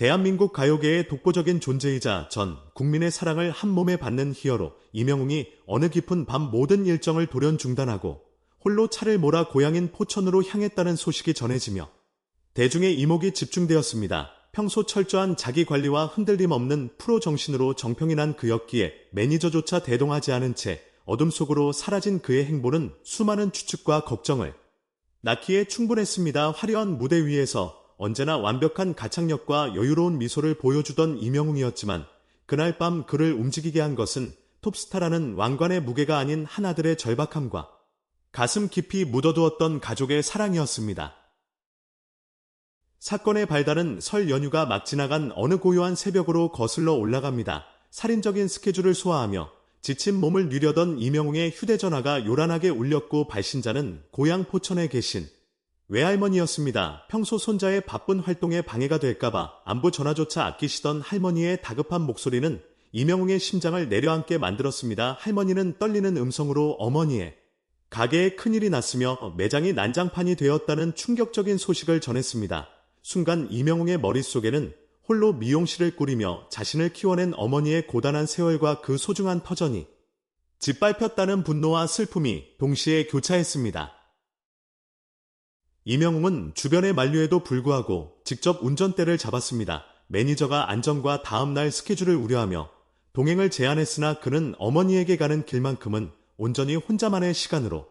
대한민국 가요계의 독보적인 존재이자 전 국민의 사랑을 한 몸에 받는 히어로 이명웅이 어느 깊은 밤 모든 일정을 돌연 중단하고 홀로 차를 몰아 고향인 포천으로 향했다는 소식이 전해지며 대중의 이목이 집중되었습니다. 평소 철저한 자기 관리와 흔들림 없는 프로 정신으로 정평이 난 그였기에 매니저조차 대동하지 않은 채 어둠 속으로 사라진 그의 행보는 수많은 추측과 걱정을 낳기에 충분했습니다. 화려한 무대 위에서 언제나 완벽한 가창력과 여유로운 미소를 보여주던 이명웅이었지만 그날 밤 그를 움직이게 한 것은 톱스타라는 왕관의 무게가 아닌 하나들의 절박함과 가슴 깊이 묻어두었던 가족의 사랑이었습니다. 사건의 발단은 설 연휴가 막 지나간 어느 고요한 새벽으로 거슬러 올라갑니다. 살인적인 스케줄을 소화하며 지친 몸을 누려던 이명웅의 휴대전화가 요란하게 울렸고 발신자는 고향 포천에 계신 외할머니였습니다. 평소 손자의 바쁜 활동에 방해가 될까봐 안부 전화조차 아끼시던 할머니의 다급한 목소리는 이명웅의 심장을 내려앉게 만들었습니다. 할머니는 떨리는 음성으로 어머니의 가게에 큰일이 났으며 매장이 난장판이 되었다는 충격적인 소식을 전했습니다. 순간 이명웅의 머릿속에는 홀로 미용실을 꾸리며 자신을 키워낸 어머니의 고단한 세월과 그 소중한 터전이 짓밟혔다는 분노와 슬픔이 동시에 교차했습니다. 이명웅은 주변의 만류에도 불구하고 직접 운전대를 잡았습니다. 매니저가 안전과 다음날 스케줄을 우려하며 동행을 제안했으나 그는 어머니에게 가는 길만큼은 온전히 혼자만의 시간으로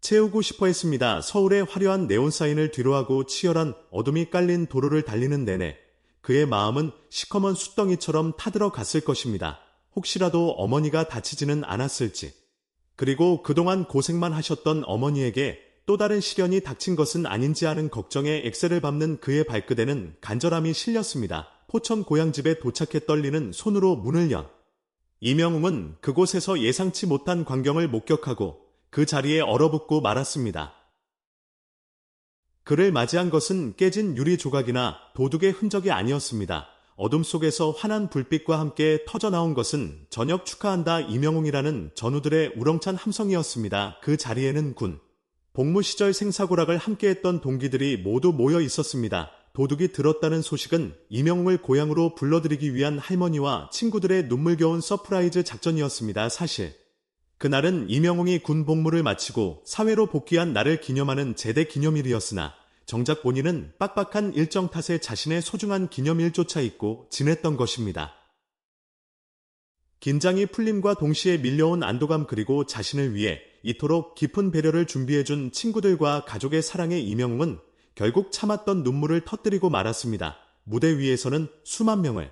채우고 싶어 했습니다. 서울의 화려한 네온사인을 뒤로하고 치열한 어둠이 깔린 도로를 달리는 내내 그의 마음은 시커먼 숫덩이처럼 타들어 갔을 것입니다. 혹시라도 어머니가 다치지는 않았을지. 그리고 그동안 고생만 하셨던 어머니에게 또 다른 시련이 닥친 것은 아닌지 하는 걱정에 엑셀을 밟는 그의 발끝에는 간절함이 실렸습니다. 포천 고향집에 도착해 떨리는 손으로 문을 연. 이명웅은 그곳에서 예상치 못한 광경을 목격하고 그 자리에 얼어붙고 말았습니다. 그를 맞이한 것은 깨진 유리 조각이나 도둑의 흔적이 아니었습니다. 어둠 속에서 환한 불빛과 함께 터져나온 것은 저녁 축하한다 이명웅이라는 전우들의 우렁찬 함성이었습니다. 그 자리에는 군, 복무 시절 생사고락을 함께했던 동기들이 모두 모여 있었습니다. 도둑이 들었다는 소식은 이명웅을 고향으로 불러들이기 위한 할머니와 친구들의 눈물겨운 서프라이즈 작전이었습니다. 사실 그날은 이명웅이 군 복무를 마치고 사회로 복귀한 날을 기념하는 제대 기념일이었으나 정작 본인은 빡빡한 일정 탓에 자신의 소중한 기념일조차 잊고 지냈던 것입니다. 긴장이 풀림과 동시에 밀려온 안도감 그리고 자신을 위해 이토록 깊은 배려를 준비해준 친구들과 가족의 사랑의 이명웅은 결국 참았던 눈물을 터뜨리고 말았습니다. 무대 위에서는 수만 명을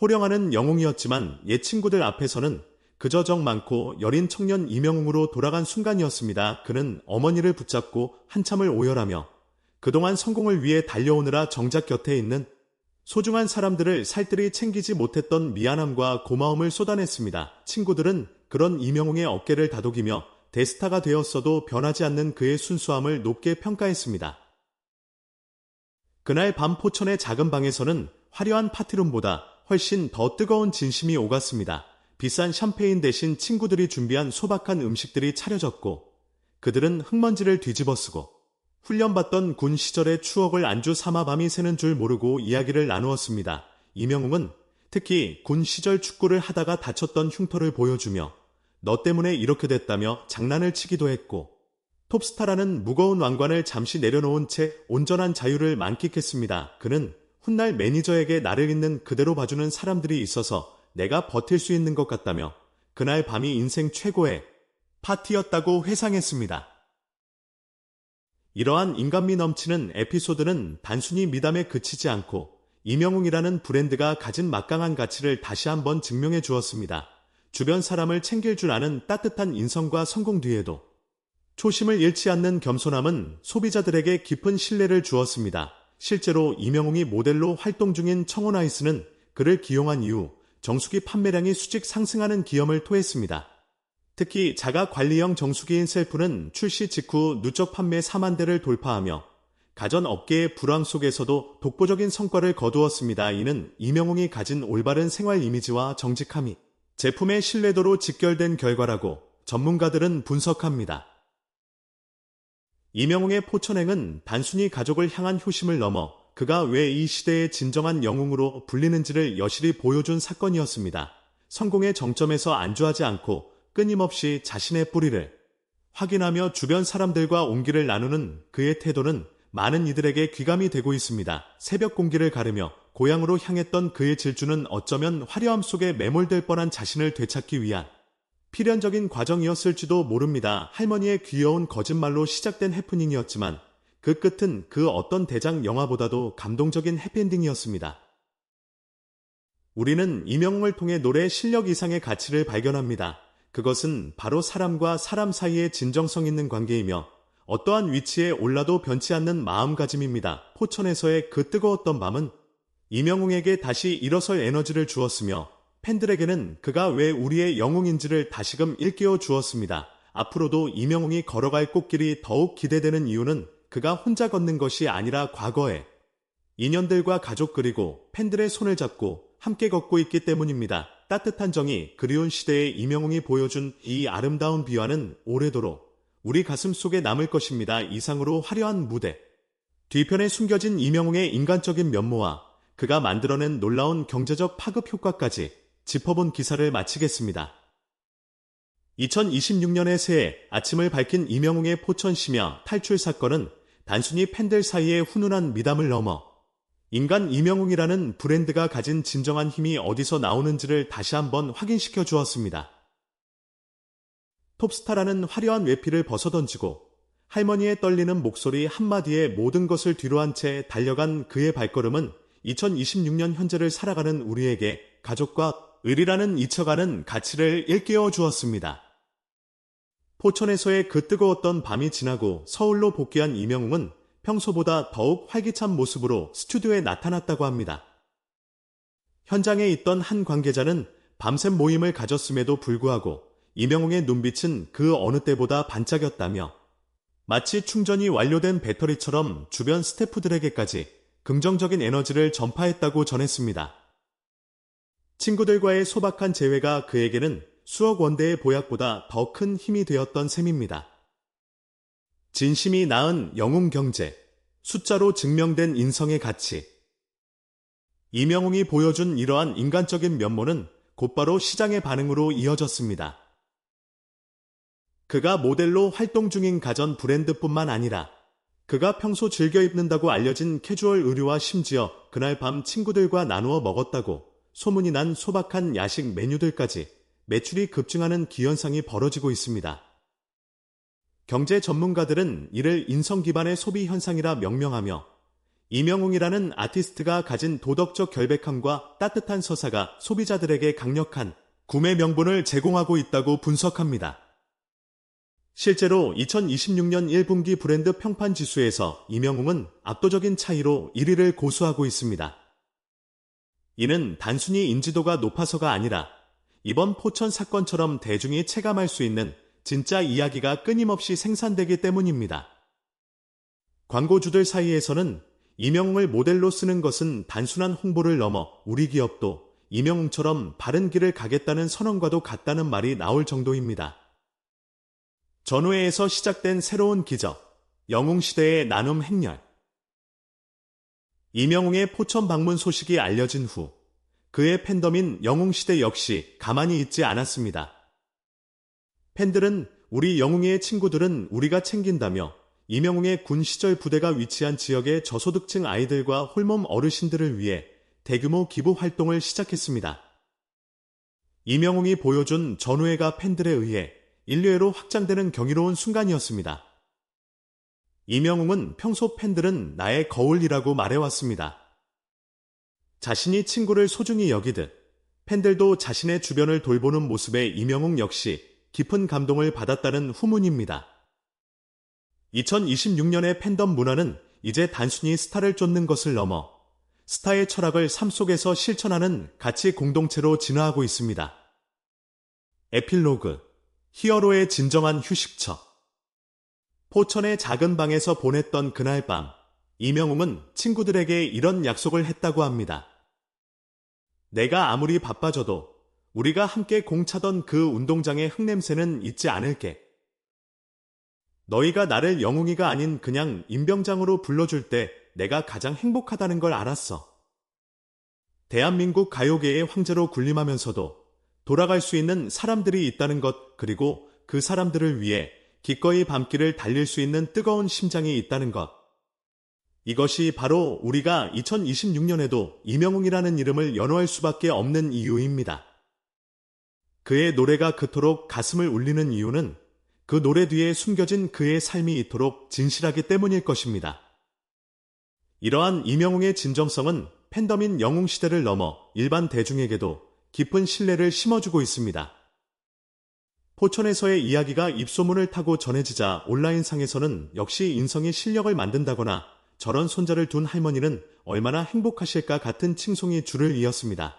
호령하는 영웅이었지만 옛 친구들 앞에서는 그저 정 많고 여린 청년 이명웅으로 돌아간 순간이었습니다. 그는 어머니를 붙잡고 한참을 오열하며 그동안 성공을 위해 달려오느라 정작 곁에 있는 소중한 사람들을 살뜰히 챙기지 못했던 미안함과 고마움을 쏟아냈습니다. 친구들은 그런 이명웅의 어깨를 다독이며 데스타가 되었어도 변하지 않는 그의 순수함을 높게 평가했습니다. 그날 밤 포천의 작은 방에서는 화려한 파티룸보다 훨씬 더 뜨거운 진심이 오갔습니다. 비싼 샴페인 대신 친구들이 준비한 소박한 음식들이 차려졌고 그들은 흙먼지를 뒤집어 쓰고 훈련받던 군 시절의 추억을 안주 삼아 밤이 새는 줄 모르고 이야기를 나누었습니다. 이명웅은 특히 군 시절 축구를 하다가 다쳤던 흉터를 보여주며 너 때문에 이렇게 됐다며 장난을 치기도 했고 톱스타라는 무거운 왕관을 잠시 내려놓은 채 온전한 자유를 만끽했습니다. 그는 훗날 매니저에게 나를 있는 그대로 봐주는 사람들이 있어서 내가 버틸 수 있는 것 같다며 그날 밤이 인생 최고의 파티였다고 회상했습니다. 이러한 인간미 넘치는 에피소드는 단순히 미담에 그치지 않고 이명웅이라는 브랜드가 가진 막강한 가치를 다시 한번 증명해 주었습니다. 주변 사람을 챙길 줄 아는 따뜻한 인성과 성공 뒤에도 초심을 잃지 않는 겸손함은 소비자들에게 깊은 신뢰를 주었습니다. 실제로 이명웅이 모델로 활동 중인 청혼아이스는 그를 기용한 이후 정수기 판매량이 수직 상승하는 기염을 토했습니다. 특히 자가 관리형 정수기인 셀프는 출시 직후 누적 판매 4만 대를 돌파하며 가전 업계의 불황 속에서도 독보적인 성과를 거두었습니다. 이는 이명웅이 가진 올바른 생활 이미지와 정직함이 제품의 신뢰도로 직결된 결과라고 전문가들은 분석합니다. 이명웅의 포천행은 단순히 가족을 향한 효심을 넘어 그가 왜 이 시대의 진정한 영웅으로 불리는지를 여실히 보여준 사건이었습니다. 성공의 정점에서 안주하지 않고 끊임없이 자신의 뿌리를 확인하며 주변 사람들과 온기를 나누는 그의 태도는 많은 이들에게 귀감이 되고 있습니다. 새벽 공기를 가르며 고향으로 향했던 그의 질주는 어쩌면 화려함 속에 매몰될 뻔한 자신을 되찾기 위한 필연적인 과정이었을지도 모릅니다. 할머니의 귀여운 거짓말로 시작된 해프닝이었지만 그 끝은 그 어떤 대작 영화보다도 감동적인 해피엔딩이었습니다. 우리는 이명웅을 통해 노래 실력 이상의 가치를 발견합니다. 그것은 바로 사람과 사람 사이의 진정성 있는 관계이며 어떠한 위치에 올라도 변치 않는 마음가짐입니다. 포천에서의 그 뜨거웠던 밤은 이명웅에게 다시 일어설 에너지를 주었으며 팬들에게는 그가 왜 우리의 영웅인지를 다시금 일깨워 주었습니다. 앞으로도 이명웅이 걸어갈 꽃길이 더욱 기대되는 이유는 그가 혼자 걷는 것이 아니라 과거에 인연들과 가족 그리고 팬들의 손을 잡고 함께 걷고 있기 때문입니다. 따뜻한 정이 그리운 시대의 이명웅이 보여준 이 아름다운 비화는 오래도록 우리 가슴 속에 남을 것입니다. 이상으로 화려한 무대. 뒤편에 숨겨진 이명웅의 인간적인 면모와 그가 만들어낸 놀라운 경제적 파급 효과까지 짚어본 기사를 마치겠습니다. 2026년의 새해 아침을 밝힌 이명웅의 포천 심야 탈출 사건은 단순히 팬들 사이의 훈훈한 미담을 넘어 인간 이명웅이라는 브랜드가 가진 진정한 힘이 어디서 나오는지를 다시 한번 확인시켜 주었습니다. 톱스타라는 화려한 외피를 벗어던지고 할머니의 떨리는 목소리 한마디에 모든 것을 뒤로한 채 달려간 그의 발걸음은 2026년 현재를 살아가는 우리에게 가족과 의리라는 잊혀가는 가치를 일깨워 주었습니다. 포천에서의 그 뜨거웠던 밤이 지나고 서울로 복귀한 이명웅은 평소보다 더욱 활기찬 모습으로 스튜디오에 나타났다고 합니다. 현장에 있던 한 관계자는 밤샘 모임을 가졌음에도 불구하고 이명웅의 눈빛은 그 어느 때보다 반짝였다며 마치 충전이 완료된 배터리처럼 주변 스태프들에게까지 긍정적인 에너지를 전파했다고 전했습니다. 친구들과의 소박한 재회가 그에게는 수억 원대의 보약보다 더 큰 힘이 되었던 셈입니다. 진심이 낳은 영웅 경제, 숫자로 증명된 인성의 가치. 이명웅이 보여준 이러한 인간적인 면모는 곧바로 시장의 반응으로 이어졌습니다. 그가 모델로 활동 중인 가전 브랜드뿐만 아니라 그가 평소 즐겨 입는다고 알려진 캐주얼 의류와 심지어 그날 밤 친구들과 나누어 먹었다고 소문이 난 소박한 야식 메뉴들까지 매출이 급증하는 기현상이 벌어지고 있습니다. 경제 전문가들은 이를 인성 기반의 소비 현상이라 명명하며 이명웅이라는 아티스트가 가진 도덕적 결백함과 따뜻한 서사가 소비자들에게 강력한 구매 명분을 제공하고 있다고 분석합니다. 실제로 2026년 1분기 브랜드 평판 지수에서 이명웅은 압도적인 차이로 1위를 고수하고 있습니다. 이는 단순히 인지도가 높아서가 아니라 이번 포천 사건처럼 대중이 체감할 수 있는 진짜 이야기가 끊임없이 생산되기 때문입니다. 광고주들 사이에서는 이명웅을 모델로 쓰는 것은 단순한 홍보를 넘어 우리 기업도 이명웅처럼 바른 길을 가겠다는 선언과도 같다는 말이 나올 정도입니다. 전후회에서 시작된 새로운 기적, 영웅시대의 나눔 행렬. 이명웅의 포천 방문 소식이 알려진 후 그의 팬덤인 영웅시대 역시 가만히 있지 않았습니다. 팬들은 우리 영웅의 친구들은 우리가 챙긴다며 이명웅의 군 시절 부대가 위치한 지역의 저소득층 아이들과 홀몸 어르신들을 위해 대규모 기부 활동을 시작했습니다. 이명웅이 보여준 전우회가 팬들에 의해 인류애로 확장되는 경이로운 순간이었습니다. 이명웅은 평소 팬들은 나의 거울이라고 말해왔습니다. 자신이 친구를 소중히 여기듯 팬들도 자신의 주변을 돌보는 모습에 이명웅 역시 깊은 감동을 받았다는 후문입니다. 2026년의 팬덤 문화는 이제 단순히 스타를 쫓는 것을 넘어 스타의 철학을 삶 속에서 실천하는 가치 공동체로 진화하고 있습니다. 에필로그 히어로의 진정한 휴식처 포천의 작은 방에서 보냈던 그날 밤, 이명웅은 친구들에게 이런 약속을 했다고 합니다. 내가 아무리 바빠져도 우리가 함께 공차던 그 운동장의 흙냄새는 잊지 않을게. 너희가 나를 영웅이가 아닌 그냥 임병장으로 불러줄 때 내가 가장 행복하다는 걸 알았어. 대한민국 가요계의 황제로 군림하면서도 돌아갈 수 있는 사람들이 있다는 것, 그리고 그 사람들을 위해 기꺼이 밤길을 달릴 수 있는 뜨거운 심장이 있다는 것. 이것이 바로 우리가 2026년에도 이명웅이라는 이름을 연호할 수밖에 없는 이유입니다. 그의 노래가 그토록 가슴을 울리는 이유는 그 노래 뒤에 숨겨진 그의 삶이 이토록 진실하기 때문일 것입니다. 이러한 이명웅의 진정성은 팬덤인 영웅시대를 넘어 일반 대중에게도 깊은 신뢰를 심어주고 있습니다. 포천에서의 이야기가 입소문을 타고 전해지자 온라인상에서는 역시 인성이 실력을 만든다거나 저런 손자를 둔 할머니는 얼마나 행복하실까 같은 칭송이 줄을 이었습니다.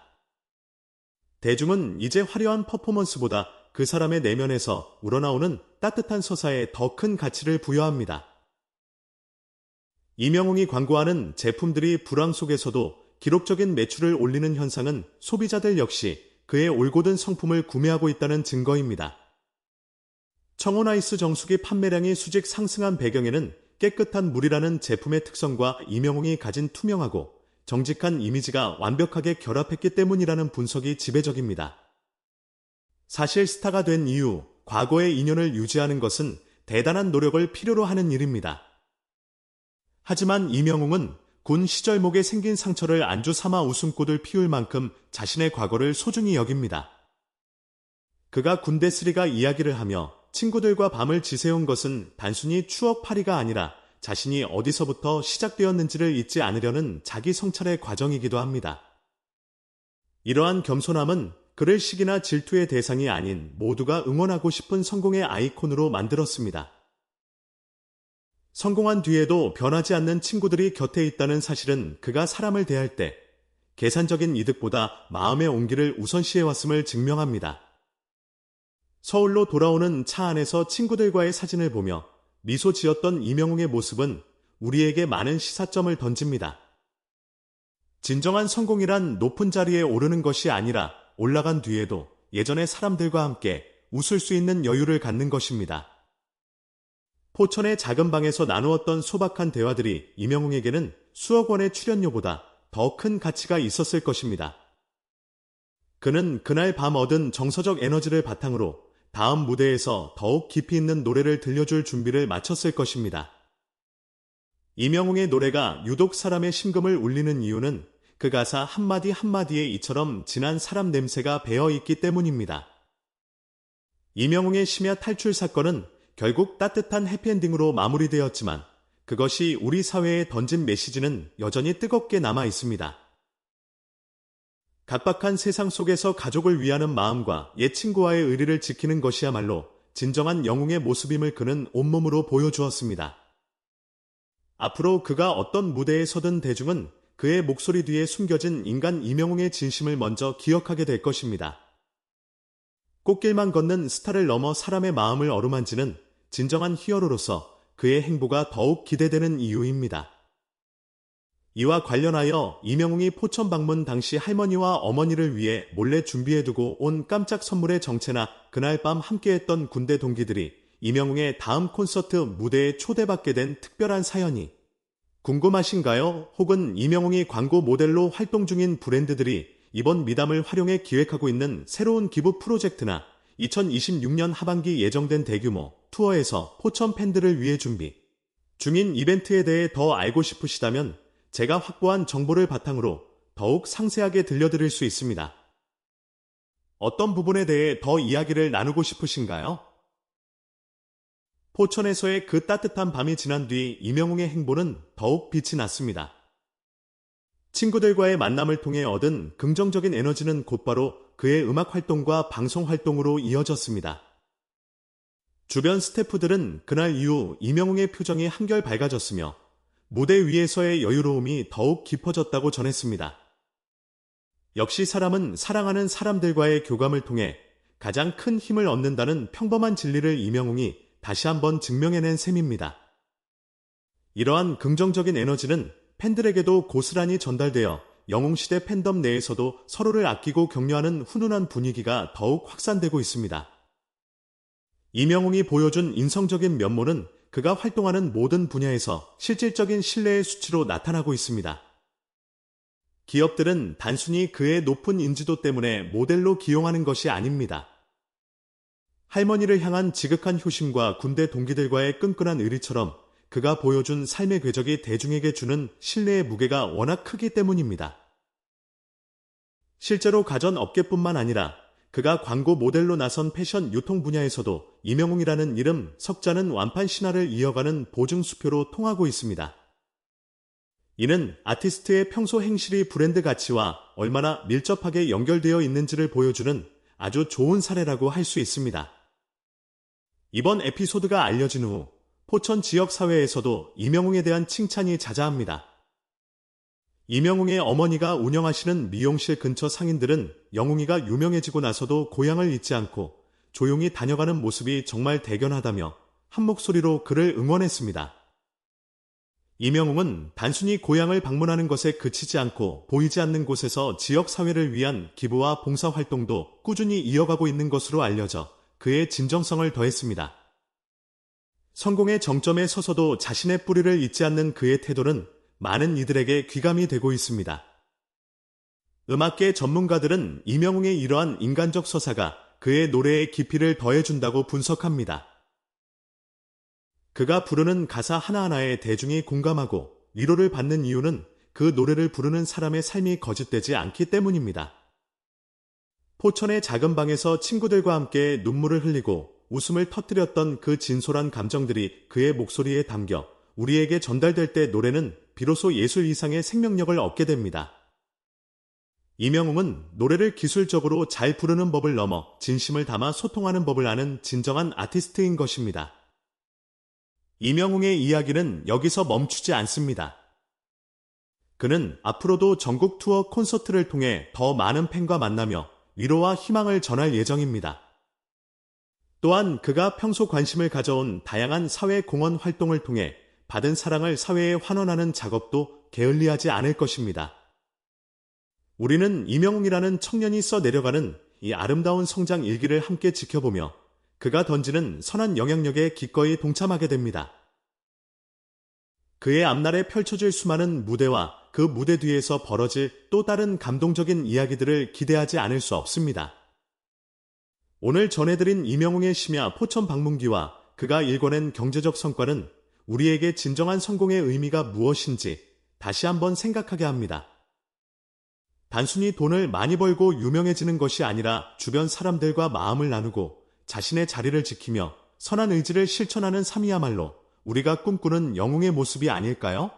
대중은 이제 화려한 퍼포먼스보다 그 사람의 내면에서 우러나오는 따뜻한 서사에 더 큰 가치를 부여합니다. 이명웅이 광고하는 제품들이 불황 속에서도 기록적인 매출을 올리는 현상은 소비자들 역시 그의 올곧은 성품을 구매하고 있다는 증거입니다. 청혼아이스 정수기 판매량이 수직 상승한 배경에는 깨끗한 물이라는 제품의 특성과 이명웅이 가진 투명하고 정직한 이미지가 완벽하게 결합했기 때문이라는 분석이 지배적입니다. 사실 스타가 된 이후 과거의 인연을 유지하는 것은 대단한 노력을 필요로 하는 일입니다. 하지만 이명웅은 군 시절목에 생긴 상처를 안주 삼아 웃음꽃을 피울 만큼 자신의 과거를 소중히 여깁니다. 그가 군대 쓰리가 이야기를 하며 친구들과 밤을 지새운 것은 단순히 추억팔이가 아니라 자신이 어디서부터 시작되었는지를 잊지 않으려는 자기 성찰의 과정이기도 합니다. 이러한 겸손함은 그를 시기나 질투의 대상이 아닌 모두가 응원하고 싶은 성공의 아이콘으로 만들었습니다. 성공한 뒤에도 변하지 않는 친구들이 곁에 있다는 사실은 그가 사람을 대할 때 계산적인 이득보다 마음의 온기를 우선시해왔음을 증명합니다. 서울로 돌아오는 차 안에서 친구들과의 사진을 보며 미소 지었던 이명웅의 모습은 우리에게 많은 시사점을 던집니다. 진정한 성공이란 높은 자리에 오르는 것이 아니라 올라간 뒤에도 예전의 사람들과 함께 웃을 수 있는 여유를 갖는 것입니다. 포천의 작은 방에서 나누었던 소박한 대화들이 이명웅에게는 수억 원의 출연료보다 더 큰 가치가 있었을 것입니다. 그는 그날 밤 얻은 정서적 에너지를 바탕으로 다음 무대에서 더욱 깊이 있는 노래를 들려줄 준비를 마쳤을 것입니다. 이명웅의 노래가 유독 사람의 심금을 울리는 이유는 그 가사 한마디 한마디에 이처럼 진한 사람 냄새가 배어 있기 때문입니다. 이명웅의 심야 탈출 사건은 결국 따뜻한 해피엔딩으로 마무리되었지만 그것이 우리 사회에 던진 메시지는 여전히 뜨겁게 남아 있습니다. 각박한 세상 속에서 가족을 위하는 마음과 옛 친구와의 의리를 지키는 것이야말로 진정한 영웅의 모습임을 그는 온몸으로 보여주었습니다. 앞으로 그가 어떤 무대에 서든 대중은 그의 목소리 뒤에 숨겨진 인간 이명웅의 진심을 먼저 기억하게 될 것입니다. 꽃길만 걷는 스타를 넘어 사람의 마음을 어루만지는 진정한 히어로로서 그의 행보가 더욱 기대되는 이유입니다. 이와 관련하여 이명웅이 포천 방문 당시 할머니와 어머니를 위해 몰래 준비해두고 온 깜짝 선물의 정체나 그날 밤 함께했던 군대 동기들이 이명웅의 다음 콘서트 무대에 초대받게 된 특별한 사연이 궁금하신가요? 혹은 이명웅이 광고 모델로 활동 중인 브랜드들이 이번 미담을 활용해 기획하고 있는 새로운 기부 프로젝트나 2026년 하반기 예정된 대규모 투어에서 포천 팬들을 위해 준비 중인 이벤트에 대해 더 알고 싶으시다면 제가 확보한 정보를 바탕으로 더욱 상세하게 들려드릴 수 있습니다. 어떤 부분에 대해 더 이야기를 나누고 싶으신가요? 포천에서의 그 따뜻한 밤이 지난 뒤 이명웅의 행보는 더욱 빛이 났습니다. 친구들과의 만남을 통해 얻은 긍정적인 에너지는 곧바로 그의 음악 활동과 방송 활동으로 이어졌습니다. 주변 스태프들은 그날 이후 이명웅의 표정이 한결 밝아졌으며 무대 위에서의 여유로움이 더욱 깊어졌다고 전했습니다. 역시 사람은 사랑하는 사람들과의 교감을 통해 가장 큰 힘을 얻는다는 평범한 진리를 이명웅이 다시 한번 증명해낸 셈입니다. 이러한 긍정적인 에너지는 팬들에게도 고스란히 전달되어 영웅시대 팬덤 내에서도 서로를 아끼고 격려하는 훈훈한 분위기가 더욱 확산되고 있습니다. 이명웅이 보여준 인성적인 면모는 그가 활동하는 모든 분야에서 실질적인 신뢰의 수치로 나타나고 있습니다. 기업들은 단순히 그의 높은 인지도 때문에 모델로 기용하는 것이 아닙니다. 할머니를 향한 지극한 효심과 군대 동기들과의 끈끈한 의리처럼 그가 보여준 삶의 궤적이 대중에게 주는 신뢰의 무게가 워낙 크기 때문입니다. 실제로 가전 업계뿐만 아니라 그가 광고 모델로 나선 패션 유통 분야에서도 이명웅이라는 이름 석자는 완판 신화를 이어가는 보증수표로 통하고 있습니다. 이는 아티스트의 평소 행실이 브랜드 가치와 얼마나 밀접하게 연결되어 있는지를 보여주는 아주 좋은 사례라고 할 수 있습니다. 이번 에피소드가 알려진 후 포천 지역 사회에서도 이명웅에 대한 칭찬이 자자합니다. 이명웅의 어머니가 운영하시는 미용실 근처 상인들은 영웅이가 유명해지고 나서도 고향을 잊지 않고 조용히 다녀가는 모습이 정말 대견하다며 한 목소리로 그를 응원했습니다. 이명웅은 단순히 고향을 방문하는 것에 그치지 않고 보이지 않는 곳에서 지역 사회를 위한 기부와 봉사 활동도 꾸준히 이어가고 있는 것으로 알려져 그의 진정성을 더했습니다. 성공의 정점에 서서도 자신의 뿌리를 잊지 않는 그의 태도는 많은 이들에게 귀감이 되고 있습니다. 음악계 전문가들은 이명웅의 이러한 인간적 서사가 그의 노래의 깊이를 더해준다고 분석합니다. 그가 부르는 가사 하나하나에 대중이 공감하고 위로를 받는 이유는 그 노래를 부르는 사람의 삶이 거짓되지 않기 때문입니다. 포천의 작은 방에서 친구들과 함께 눈물을 흘리고 웃음을 터뜨렸던 그 진솔한 감정들이 그의 목소리에 담겨 우리에게 전달될 때 노래는 비로소 예술 이상의 생명력을 얻게 됩니다. 이명웅은 노래를 기술적으로 잘 부르는 법을 넘어 진심을 담아 소통하는 법을 아는 진정한 아티스트인 것입니다. 이명웅의 이야기는 여기서 멈추지 않습니다. 그는 앞으로도 전국 투어 콘서트를 통해 더 많은 팬과 만나며 위로와 희망을 전할 예정입니다. 또한 그가 평소 관심을 가져온 다양한 사회 공헌 활동을 통해 받은 사랑을 사회에 환원하는 작업도 게을리하지 않을 것입니다. 우리는 이명웅이라는 청년이 써 내려가는 이 아름다운 성장 일기를 함께 지켜보며 그가 던지는 선한 영향력에 기꺼이 동참하게 됩니다. 그의 앞날에 펼쳐질 수많은 무대와 그 무대 뒤에서 벌어질 또 다른 감동적인 이야기들을 기대하지 않을 수 없습니다. 오늘 전해드린 이명웅의 심야 포천 방문기와 그가 일궈낸 경제적 성과는 우리에게 진정한 성공의 의미가 무엇인지 다시 한번 생각하게 합니다. 단순히 돈을 많이 벌고 유명해지는 것이 아니라 주변 사람들과 마음을 나누고 자신의 자리를 지키며 선한 의지를 실천하는 삶이야말로 우리가 꿈꾸는 영웅의 모습이 아닐까요?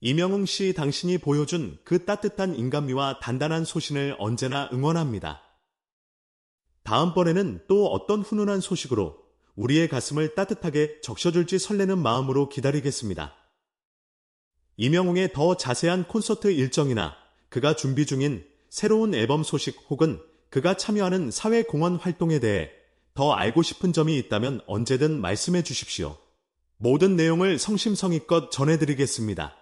이명웅 씨 당신이 보여준 그 따뜻한 인간미와 단단한 소신을 언제나 응원합니다. 다음번에는 또 어떤 훈훈한 소식으로 우리의 가슴을 따뜻하게 적셔줄지 설레는 마음으로 기다리겠습니다. 이명웅의 더 자세한 콘서트 일정이나 그가 준비 중인 새로운 앨범 소식 혹은 그가 참여하는 사회공헌 활동에 대해 더 알고 싶은 점이 있다면 언제든 말씀해 주십시오. 모든 내용을 성심성의껏 전해드리겠습니다.